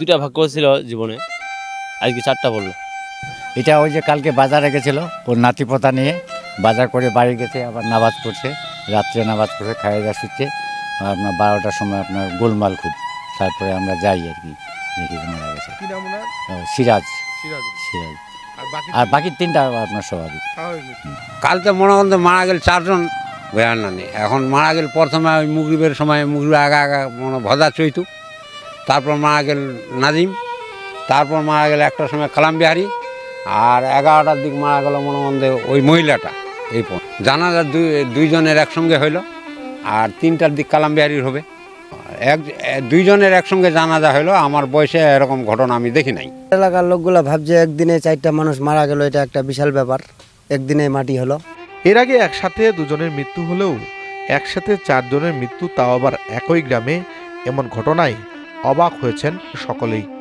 দুটা ভাগ্য ছিল জীবনে। আজকে চারটা পড়ল। এটা ওই যে কালকে বাজারে গেছিল ওর নাতিপোতা নিয়ে। বাজার করে বাড়ি গেছে আবার নামাজ পড়ছে। রাত্রে নামাজ পড়ে খাইয়ে যা শুচ্ছে আপনার বারোটার সময় আপনার গোলমাল খুব। তারপরে আমরা যাই আর কি দেখি মারা গেছে। কি নাম ওনার? ও, সিরাজ। সিরাজ। আর বাকি তিনটা আপনার স্বাভাবিক। কালকে মনে করেন মারা গেল চারজন নানি। এখন মারা গেল প্রথমে ওই মুগরিবের সময় মুগরিব আগা আগা মনে ভজা চৈতু। তারপর মারা গেল নাজিম তারপর মারা গেল একটার সময় কালাম বিহারি আর এগারোটার দিক মারা গেল মনে মন ওই মহিলাটা এই পর জানাজা দুই দুইজনের একসঙ্গে হইল আর তিনটার দিক কালাম বিহারির হবে। এক দুইজনের একসঙ্গে জানাজা হইল আমার বয়সে এরকম ঘটনা আমি দেখি নাই। এলাকার লোকগুলো ভাবছে একদিনে চারটা মানুষ মারা গেল এটা একটা বিশাল ব্যাপার। একদিনে মাটি হলো। এর আগে একসাথে দুজনের মৃত্যু হলেও একসাথে চারজনের মৃত্যু তাও আবার একই গ্রামে এমন ঘটনায় অবাক হয়েছেন সকলেই।